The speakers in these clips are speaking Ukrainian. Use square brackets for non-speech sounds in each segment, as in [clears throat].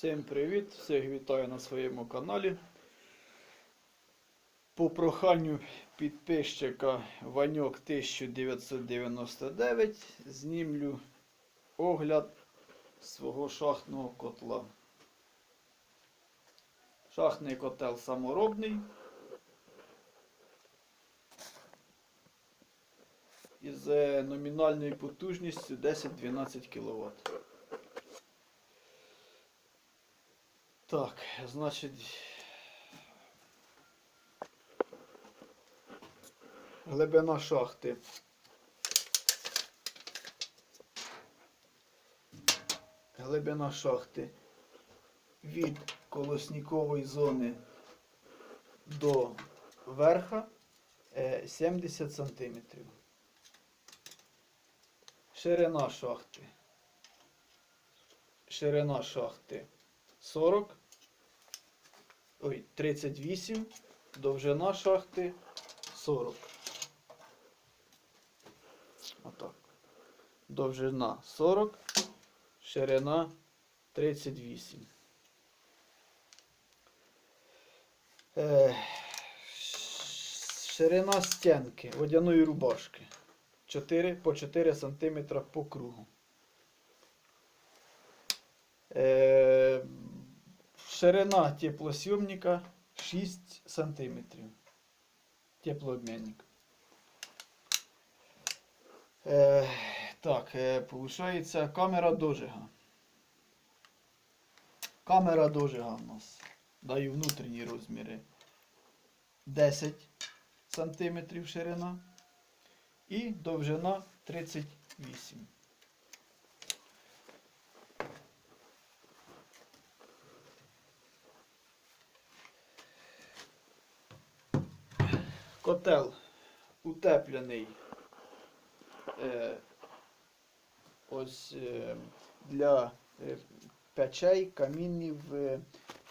Всім привіт! Всіх вітаю на своєму каналі. По проханню підписчика Ваньок 1999 знімлю огляд свого шахтного котла. Шахтний котел саморобний. Із е, номінальною потужністю 10-12 кВт. Так, значить. Глибина шахти. Глибина шахти від колоснікової зони до верха е, 70 см. Ширина шахти. Ширина шахти 40. Ой, 38. Довжина шахти 40. Отак. Довжина 40. Ширина 38. Е, ширина стінки водяної рубашки. 4 по 4 см по кругу. Е, ширина теплосйомника 6 см. Теплообмінник. Е, так, е, получається камера дожига. Камера дожига у нас. Даю внутрішні розміри. 10 см ширина і довжина 38. Котел утеплений е, ось е, для е, печей, камінів, е,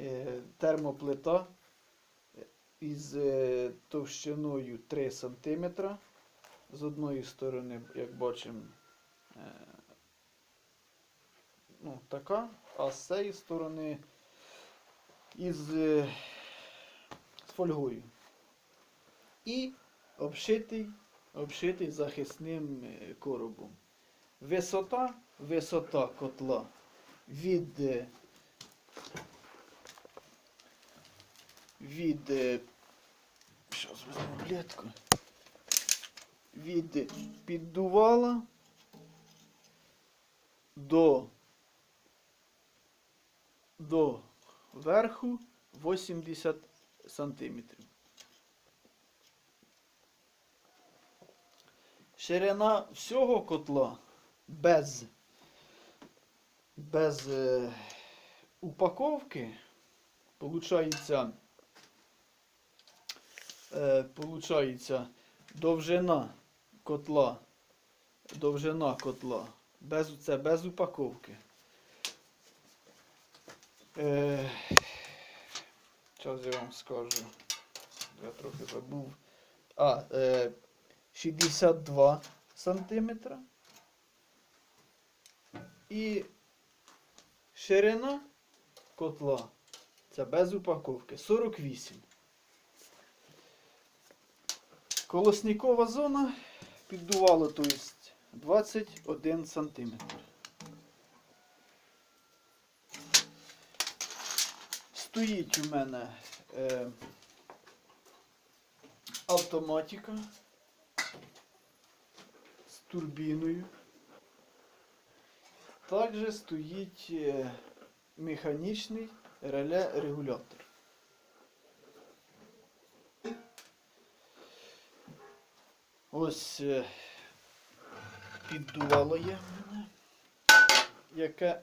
е, термоплита із е, товщиною 3 см. З одної сторони, як бачимо, е, ну, така, а з цієї сторони із е, з фольгою. І обшитий, обшитий захисним е, коробом. Висота, висота котла від, е, від, е, візьму плетку, від піддувала до, до верху 80 сантиметрів. Ширина всього котла без, без е, упаковки получається, е, получається довжина котла, довжина котла, без, це без упаковки. Е, Зараз я вам скажу. Я трохи забув. А, е, 62 сантиметра. І ширина котла, це без упаковки, 48. Колоснікова зона піддувало, то есть 21 сантиметр. Стоїть у мене е, автоматика турбіною. Також стоїть е, механічний реле регулятор. Ось е, піддувало є мене, яке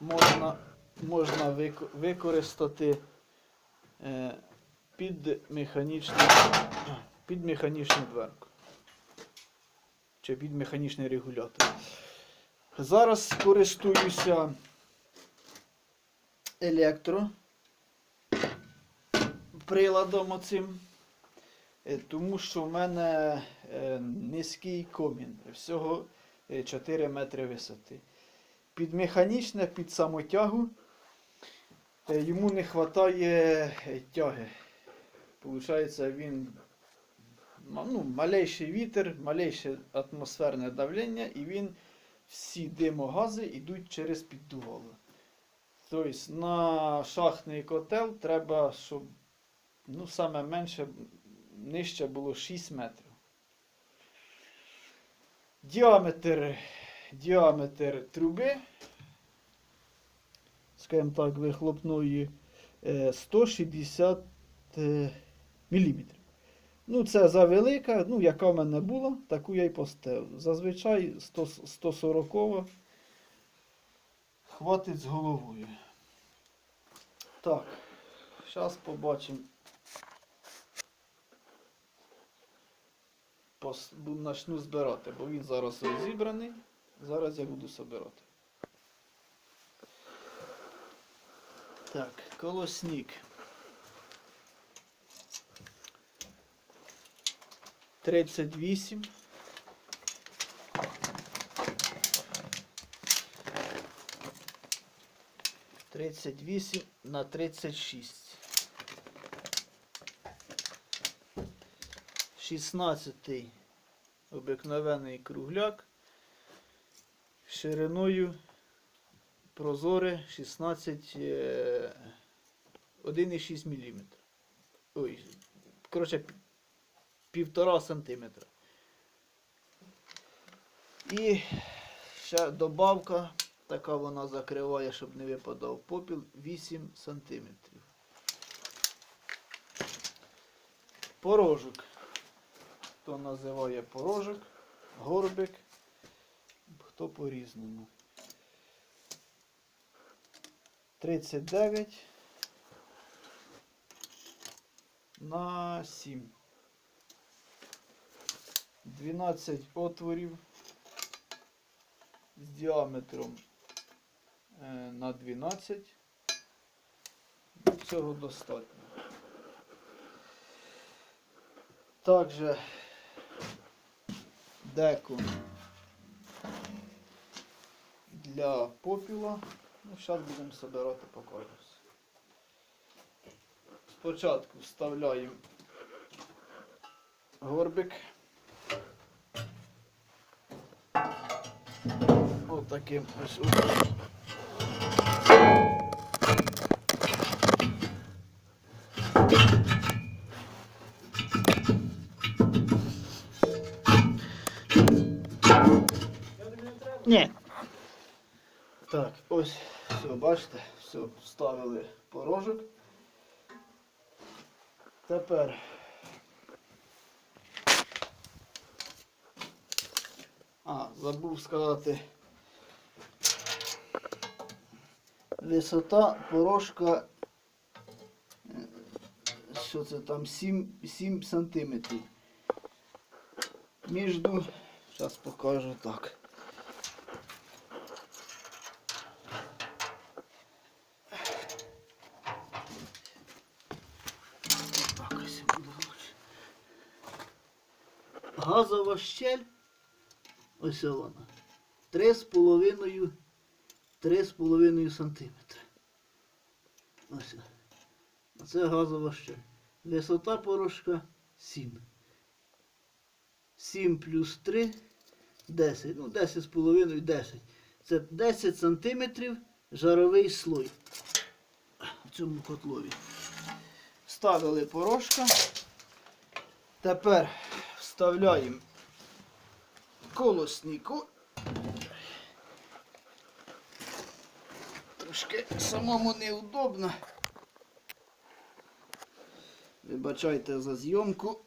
можна, можна використати е, під механічну, під механічну дверку. Чи під механічний регулятор. Зараз користуюся електро приладом оцим, е, тому що в мене е, низький комін, всього е, 4 метри висоти. під механічне, під самотягу. Е, Йому не вистачає тяги. Получається, він ну, малейший вітер, малейше атмосферне давлення, і він всі димогази йдуть через піддувало. Тобто на шахтний котел треба, щоб ну, саме менше нижче було 6 метрів. Діаметр, діаметр труби, скажімо так, вихлопної е, 160 мм. Ну, це завелика, ну, яка в мене була, таку я й поставив. Зазвичай 100, 140 хватить з головою. Так, зараз побачимо. Начну збирати, бо він зараз розібраний. Зараз я буду збирати. Так, колосник. 38. Тридцять вісім на тридцять шість. Шістнадцятий обикновений кругляк шириною прозоре 16 е, 1,6 мм. Ой, коротше, пі- півтора сантиметра. І ще добавка, така вона закриває, щоб не випадав попіл, 8 сантиметрів. Порожок. Хто називає порожок, горбик, хто по-різному. 39 на 7. 12 отворів з діаметром е, на 12. Цього достатньо. Також деко для попіла. Ну, зараз будемо збирати по. Спочатку вставляємо горбик. Отаким ось образом. Ні. Так, ось, все, бачите, все, вставили порожок. Тепер А, забув сказати. Висота порожка. е, Що це там? 7, 7 сантиметрів. Міжду. Зараз покажу так. Газова щель. Ось вона. 3,5 3,5 сантиметри. Ось. Це газова щель. Висота порошка 7. 7 плюс 3 10. Ну, 10,5 10. Це 10 сантиметрів жаровий слой в цьому котлові. Вставили порошка. Тепер вставляємо колоснику. Трошки самому неудобно. Вибачайте за зйомку.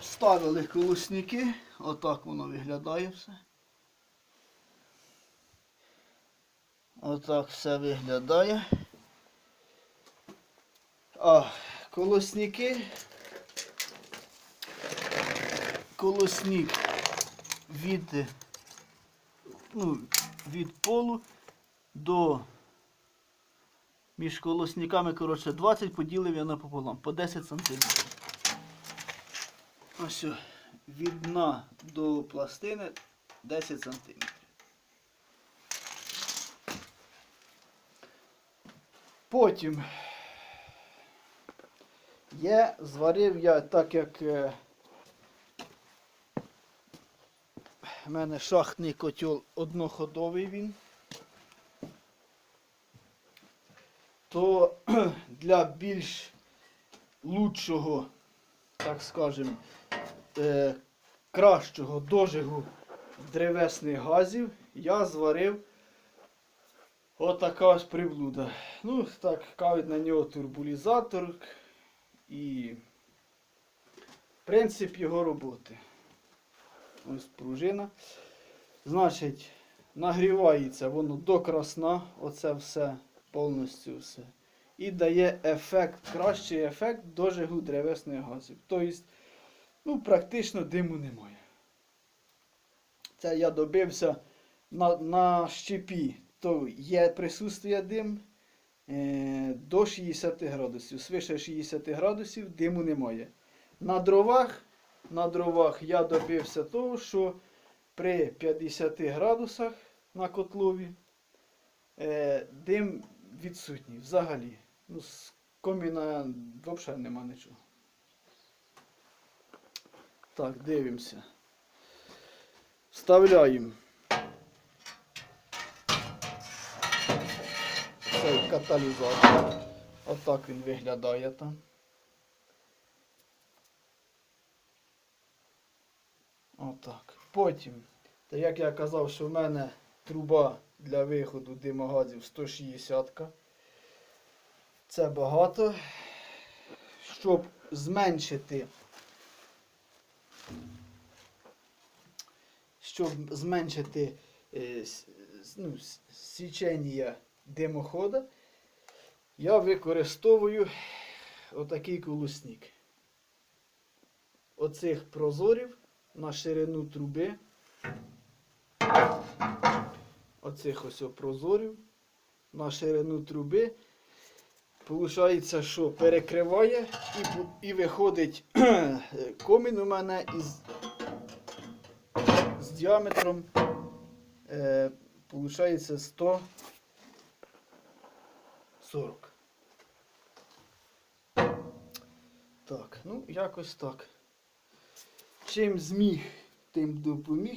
Вставили колосники, отак воно виглядає все. Отак все виглядає. А, колосники. Колосник від, е, ну, від полу до між колосниками, коротше, 20 поділив я напополам, по 10 см. Ось від дна до пластини 10 см. Потім є, зварив я так як в мене шахтний котел одноходовий він. То [clears throat] для більш лучшого, так скажем, е, кращого дожигу древесних газів я зварив отака ось приблуда. Ну, так, кажуть на нього турбулізатор і принцип його роботи. Ось пружина. Значить, нагрівається воно до красна, оце все, повністю все. І дає ефект, кращий ефект дожигу древесних газів. Тобто, ну, практично диму немає. Це я добився на, на щепі, то є присутствие дим е, до 60 градусів. Свише 60 градусів диму немає. На дровах, на дровах я добився того, що при 50 градусах на котлові е, дим відсутній взагалі. Ну, з коміна взагалі нема нічого. Так, дивимося. Вставляємо цей каталізатор. Отак він виглядає там. Отак. Потім, та як я казав, що в мене труба для виходу димогазів 160. -ка. Це багато. Щоб зменшити щоб зменшити е, ну, січення димохода, я використовую отакий колосник. Оцих прозорів на ширину труби. Оцих ось прозорів на ширину труби. Получається, що перекриває і, і виходить [clears throat] комін у мене із з діаметром е, получається 140. Так, ну якось так. James Me, tempo duplo Me,